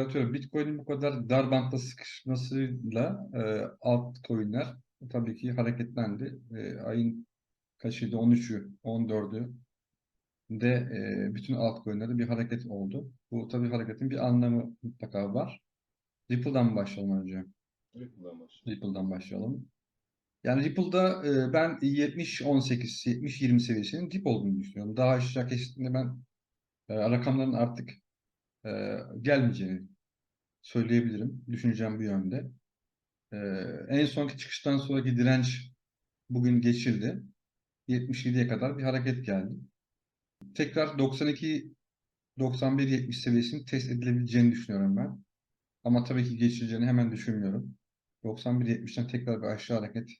Atıyorum Bitcoin'in bu kadar dar bantta sıkışmasıyla e, altcoin'ler tabii ki hareketlendi. E, ayın kaçıydı? 13'ü, 14'ü de e, bütün altcoin'lerde bir hareket oldu. Bu tabii hareketin bir anlamı mutlaka var. Ripple'dan başlayalım önce. Ripple'dan başlayalım. Ripple'dan başlayalım. Yani Ripple'da e, ben 70-18, 70-20 seviyesinin dip olduğunu düşünüyorum. Daha aşağı kesinlikle ben e, rakamların artık e, gelmeyeceğini söyleyebilirim. Düşüneceğim bu yönde. E, en sonki çıkıştan sonraki direnç bugün geçildi. 77'ye kadar bir hareket geldi. Tekrar 92 91-70 seviyesini test edilebileceğini düşünüyorum ben. Ama tabii ki geçileceğini hemen düşünmüyorum. 91-70'ten tekrar bir aşağı hareket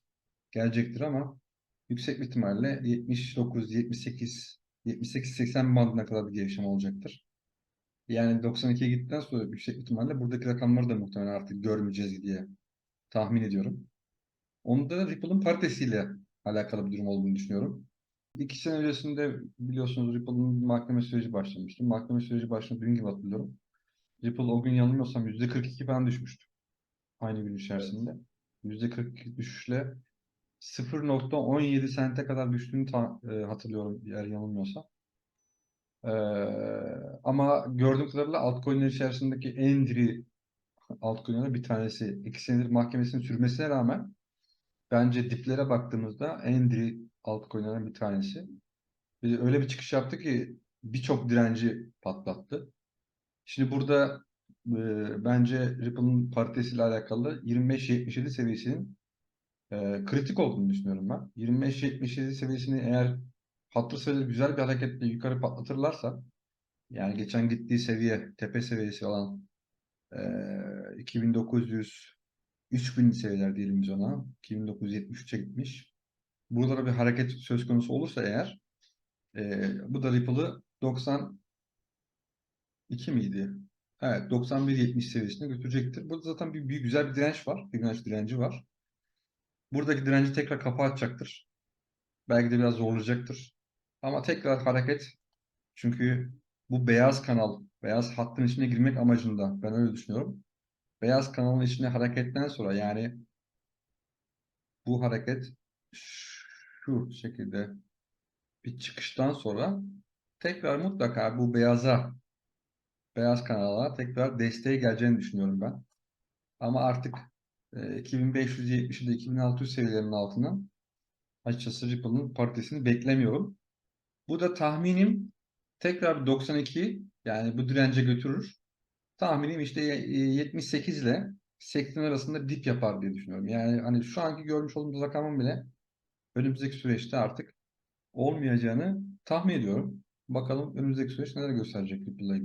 gelecektir ama yüksek ihtimalle 79, 78, 78-80 bandına kadar bir gelişim olacaktır. Yani 92'ye gittikten sonra yüksek ihtimalle buradaki rakamları da muhtemelen artık görmeyeceğiz diye tahmin ediyorum. Onda da Ripple'ın paritesiyle alakalı bir durum olduğunu düşünüyorum. İki sene öncesinde biliyorsunuz Ripple'ın mahkeme süreci başlamıştı. Mahkeme süreci başladı dün gibi hatırlıyorum. Ripple o gün yanılmıyorsam %42 falan düşmüştü. Aynı gün içerisinde. %42 düşüşle 0.17 sente kadar düştüğünü ta- e, hatırlıyorum eğer yanılmıyorsam. Ee, ama gördüğüm kadarıyla altcoin'ler içerisindeki en diri altcoin'lerden bir tanesi. İki senedir mahkemesinin sürmesine rağmen bence diplere baktığımızda en diri altcoin'lerden bir tanesi. Ve öyle bir çıkış yaptı ki birçok direnci patlattı. Şimdi burada e, bence Ripple'ın paritesiyle alakalı 25-77 seviyesinin e, kritik olduğunu düşünüyorum ben. 25-77 seviyesini eğer hatır sayılır güzel bir hareketle yukarı patlatırlarsa yani geçen gittiği seviye, tepe seviyesi olan e, 2900 3000 seviyeler diyelim biz ona. 2973'e gitmiş. Buralara bir hareket söz konusu olursa eğer e, bu da Ripple'ı 92 miydi? Evet 91-70 seviyesine götürecektir. Burada zaten bir, bir güzel bir direnç var. Bir direnç direnci var. Buradaki direnci tekrar kapı açacaktır. Belki de biraz zorlayacaktır. Ama tekrar hareket çünkü bu beyaz kanal, beyaz hattın içine girmek amacında ben öyle düşünüyorum. Beyaz kanalın içine hareketten sonra yani bu hareket şu şekilde bir çıkıştan sonra tekrar mutlaka bu beyaza beyaz kanala tekrar desteğe geleceğini düşünüyorum ben. Ama artık e, 2570'de 2600 seviyelerinin altından açıkçası Ripple'ın paritesini beklemiyorum. Bu da tahminim tekrar 92 yani bu dirence götürür. Tahminim işte 78 ile 80 arasında dip yapar diye düşünüyorum. Yani hani şu anki görmüş olduğumuz rakamın bile önümüzdeki süreçte artık olmayacağını tahmin ediyorum. Bakalım önümüzdeki süreç neler gösterecek Ripple'la ilgili.